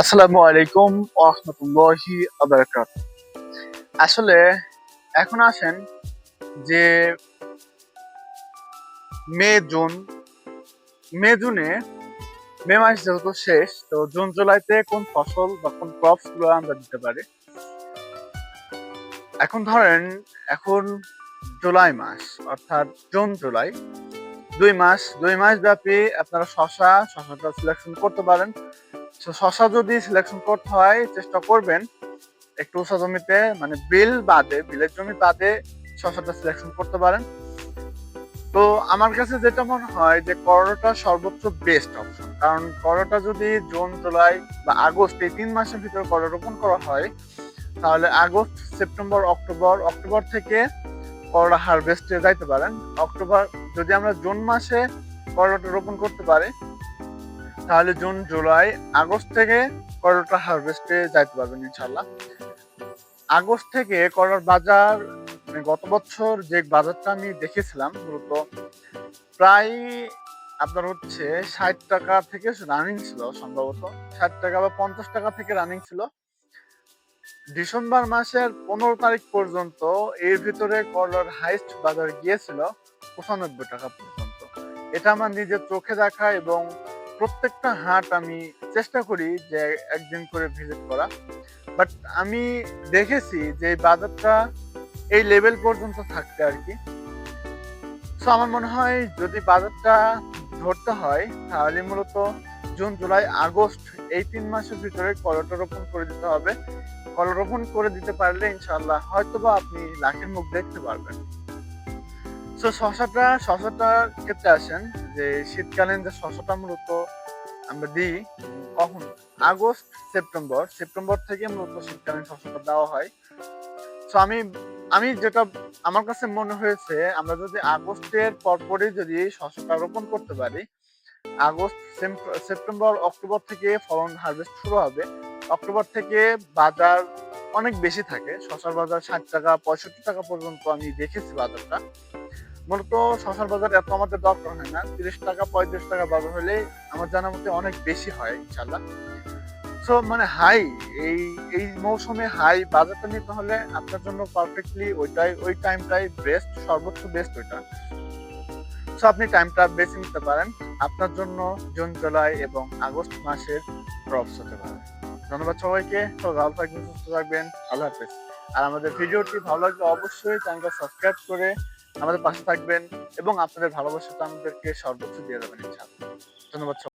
আসসালামু আলাইকুম রহমতুল্লাহি আবরাকাত আসলে এখন আসেন যে মে, জুন, মে, জুনে মে মাস যেহেতু শেষ, তো জুন, জুলাইতে কোন ফসল বা কোন ক্রপসগুলো আমরা দিতে পারি? এখন ধরেন, এখন জুলাই মাস, অর্থাৎ জুন, জুলাই। দুই মাস দুই মাস ব্যাপী আপনারা শশা শশাটা সিলেকশন করতে পারেন। শশা যদি সিলেকশন করতে হয়, চেষ্টা করবেন একটু উঁচা জমিতে মানে বিল বাদে, বিলের জমি বাদে শশাটা সিলেকশন করতে পারেন। তো আমার কাছে যেটা মনে হয় যে করোটা সর্বোচ্চ বেস্ট অপশন কারণ করোটা যদি জুন, জুলাই বা আগস্ট এই তিন মাসের ভিতরে করো রোপণ করা হয়, তাহলে আগস্ট, সেপ্টেম্বর, অক্টোবর অক্টোবর থেকে করোটা হারভেস্টে যাইতে পারেন। অক্টোবর, যদি আমরা জুন মাসে করোটা রোপণ করতে পারি তাহলে জুন, জুলাই, আগস্ট থেকে করোটা হারভেস্টে যাইতে পারবেন ইনশাল্লাহ আগস্ট থেকে করোর বাজার মানে গত বছর যে বাজারটা আমি দেখেছিলাম, মূলত প্রায় আপনার হচ্ছে ষাট টাকা থেকে রানিং ছিল সম্ভবত। ষাট টাকা বা পঞ্চাশ টাকা থেকে রানিং ছিল। ডিসেম্বর মাসের পনেরো তারিখ পর্যন্ত এর ভিতরে করলার হাইস্ট বাজার গিয়েছিল পঁচানব্বই টাকা পর্যন্ত। এটা আমার নিজের চোখে দেখা এবং প্রত্যেকটা হাট আমি চেষ্টা করি যে একদিন করে ভিজিট করা। বাট আমি দেখেছি যে বাজারটা এই লেভেল পর্যন্ত থাকতে আর কি। তো আমার মনে হয় যদি বাজারটা ধরতে হয়, তাহলে মূলত জুন, জুলাই, আগস্ট এই তিন মাসের ভিতরে কলটা রোপণ করে দিতে হবে। কল রোপণ করে দিতে পারলে ইনশাল্লাহ হয়তোবা আপনি লাখের মুখ দেখতে পারবেন। তো শশাটা শশাটার ক্ষেত্রে আসেন যে শীতকালীন যে শশাটা মূলত আমরা দিই কখন? August, September. সেপ্টেম্বর থেকে মূলত শীতকালীন শশাটা দেওয়া হয়। তো আমি আমি যেটা, আমার কাছে মনে হয়েছে, আমরা যদি আগস্টের পরপরই যদি শশাটা রোপণ করতে পারি, আগস্ট সেপ্টেম্বর, অক্টোবর থেকে ফলন হারভেস্ট শুরু হবে। অক্টোবর থেকে বাজার অনেক বেশি থাকে। শশার বাজার ষাট টাকা, পঁয়ষট্টি টাকা পর্যন্ত আমি দেখেছি বাজারটা। মূলত শশার বাজার এত আমাদের দরকার হয় না। তিরিশ টাকা, পঁয়ত্রিশ টাকা বাজার হলে আমার জানা মতে অনেক বেশি হয় ইনশাল্লাহ সো মানে হাই এই এই মৌসুমে হাই বাজারটা নিতে হলে আপনার জন্য পারফেক্টলি ওইটাই, ওই টাইমটাই বেস্ট সর্বোচ্চ বেস্ট ওইটা। সো আপনি টাইমটা বেছে নিতে পারেন। আপনার জন্য জুন, জুলাই এবং আগস্ট মাসের ক্রপস হতে পারে। ধন্যবাদ সবাইকে। সবাই ভালো থাকবেন, সুস্থ থাকবেন। আল্লাহ হাফেজ। আর আমাদের ভিডিওটি ভালো লাগলে অবশ্যই চ্যানেলটা সাবস্ক্রাইব করে আমাদের পাশে থাকবেন এবং আপনাদের ভালোবাসাটা আমাদেরকে সর্বোচ্চ দিয়ে দেবেন ইনশাআল্লাহ ধন্যবাদ।